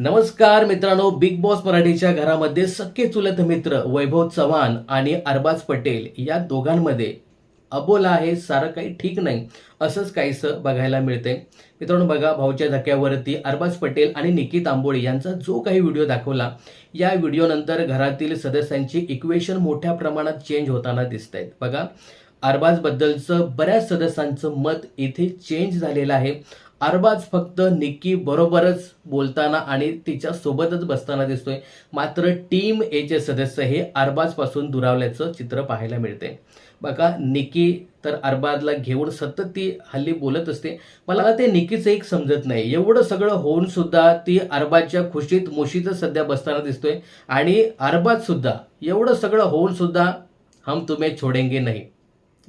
नमस्कार मित्रांनो big boss मराठीच्या घरामध्ये सख्खे चुलत मित्र वैभव चव्हाण आणि अरबाज पटेल या दोघांमध्ये अबोला आहे सारं काही ठीक नाही असंच काहीसं बघायला मिळते मित्रांनो बघा भाऊच्या धक्क्यावरती अरबाज पटेल आणि निकित आंबोळे यांचा जो काही व्हिडिओ दाखवला या व्हिडिओनंतर घरातील सदस्यांची इक्वेशन मोठ्या प्रमाणात चेंज होताना दिसत आहेत बघा अरबाजबद्दलचं बऱ्याच सदस्यांचं मत इथे चेंज झालेलं आहे. अरबाज फक्त निक्की बरोबरच बोलताना आणि तिच्या सोबतच बसताना दिसतोय. मात्र टीम एचे सदस्य हे अरबाजपासून दुरावल्याचं चित्र पाहायला मिळते. बघा निकी तर अरबाजला घेऊन सतत ती हल्ली बोलत असते. मला ते निकीचं एक समजत नाही. एवढं सगळं होऊन सुद्धा ती अरबाजच्या खुशीत मुशीतच सध्या बसताना दिसतोय. आणि अरबाज सुद्धा एवढं सगळं होऊन सुद्धा हम तुम्ही छोडेंगे नाही.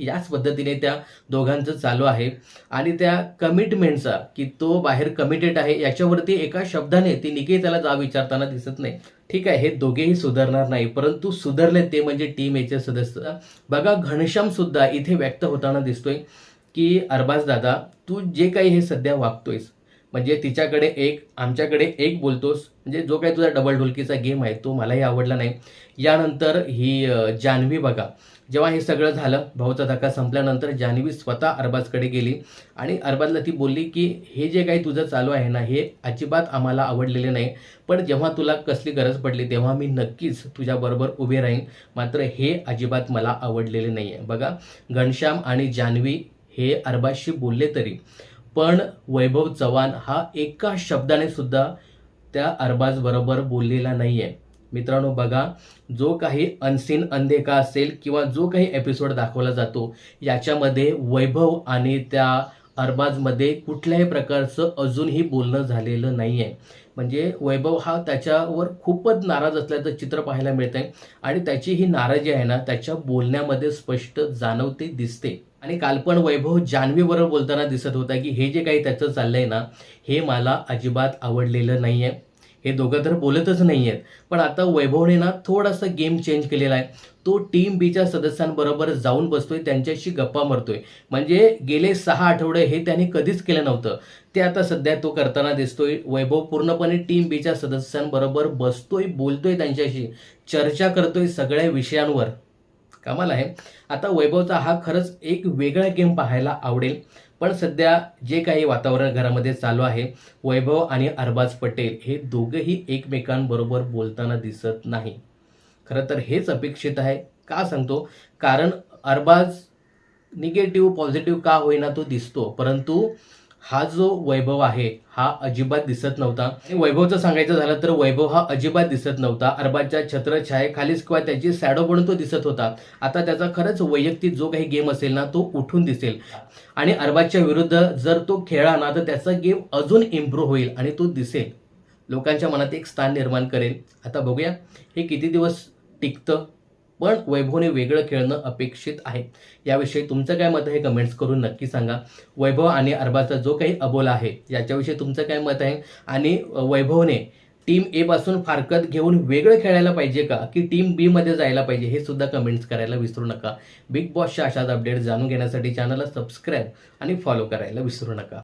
याच पद्धतीने त्या दोघांचं चालू आहे. आणि त्या कमिटमेंटचा की तो बाहेर कमिटेड आहे याच्यावरती एका शब्दाने ती निकी त्याला जा विचारताना दिसत नाही. ठीक आहे हे दोघेही सुधारणार नाही परंतु सुधारले ते म्हणजे टीम एचे सदस्य. बघा घनश्याम सुद्धा इथे व्यक्त होताना दिसतोय की अरबाज दादा तू जे काही हे सध्या वागतोयस म्हणजे तिच्याकडे एक आमच्याकडे एक बोलतोस. म्हणजे जो काही तुझा डबल ढोलकीचा गेम आहे तो मलाही आवडला नाही. यानंतर ही जान्हवी बघा. जेव्हा हे सगळं झालं भाऊचा धक्का संपल्यानंतर जान्हवी स्वतः अरबाजकडे गेली आणि अरबाजला ती बोलली की हे जे काही तुझं चालू आहे ना हे अजिबात आम्हाला आवडलेले नाही. पण जेव्हा तुला कसली गरज पडली तेव्हा मी नक्कीच तुझ्याबरोबर उभे राहीन. मात्र हे अजिबात मला आवडलेले नाही आहे बघा घनश्याम आणि जान्हवी हे अरबाजशी बोलले तरी. पण वैभव चव्हाण हा एका शब्दाने सुद्धा त्या अरबाज बरोबर बोललेला आहे मित्रांनो बघा जो काही अनसीन अनदेखा असेल किंवा जो काही एपिसोड दाखवला जातो याच्यामध्ये वैभव आणि त्या अरबाजमध्ये कुठल्याही प्रकारचं अजूनही बोलणं झालेलं नाही आहे म्हणजे वैभव हा त्याच्यावर खूपच नाराज असल्याचं चित्र पाहायला मिळतं आहे आणि त्याची ही नाराजी आहे ना त्याच्या बोलण्यामध्ये स्पष्ट जाणवते दिसते. आणि काल पण वैभव जान्हवीबरोबर बोलताना दिसत होता की हे जे काही त्याचं चाललंय ना हे मला अजिबात आवडलेलं नाही आहे हे दोघं तर बोलतच नाही आहेत पण आता वैभवने ना थोडासा गेम चेंज केलेला आहे. तो टीम बीच्या सदस्यांबरोबर जाऊन बसतोय त्यांच्याशी गप्पा मारतोय. म्हणजे गेले सहा आठवडे हे त्याने कधीच केलं नव्हतं. ते आता सध्या तो करताना दिसतोय. वैभव पूर्णपणे टीम बीच्या सदस्यांबरोबर बसतोय बोलतोय त्यांच्याशी चर्चा करतोय सगळ्या विषयांवर. कमाल आहे. आता वैभवचा हा खरंच एक वेगळा गेम पाहायला आवडेल. पण सध्या जे काही वातावरण घरामध्ये चालू आहे वैभव आणि अरबाज पटेल हे दोघंही एकमेकांबरोबर बोलताना दिसत नाही. खरं तर हेच अपेक्षित आहे. का सांगतो? कारण अरबाज निगेटिव्ह पॉझिटिव्ह का होईना तो दिसतो. परंतु हा जो वैभव आहे हा अजिबात दिसत नव्हता. वैभवचं सांगायचं झालं तर वैभव हा अजिबात दिसत नव्हता. अरबाजच्या छत्रछायेखालीच किंवा त्याची सॅडो बनून तो दिसत होता. आता त्याचा खरंच वैयक्तिक जो काही गेम असेल ना तो उठून दिसेल. आणि अरबाजच्या विरुद्ध जर तो खेळला ना तर त्याचा गेम अजून इम्प्रूव्ह होईल आणि तो दिसेल. लोकांच्या मनात एक स्थान निर्माण करेल. आता बघूया हे किती दिवस टिकतं? पण वैभवने वेगळं खेळणं अपेक्षित आहे. याविषयी तुमचं काय मत आहे कमेंट्स करून नक्की सांगा. वैभव आणि अरबाचा जो काही अबोला आहे याच्याविषयी तुमचं काय मत आहे? आणि वैभवने टीम ए पासून फारकत घेऊन वेगळं खेळायला पाहिजे का? की टीम बी मध्ये जायला पाहिजे हे सुद्धा कमेंट्स करायला विसरू नका. बिग बॉसच्या अशाच अपडेट जाणून घेण्यासाठी चॅनलला सबस्क्राईब आणि फॉलो करायला विसरू नका.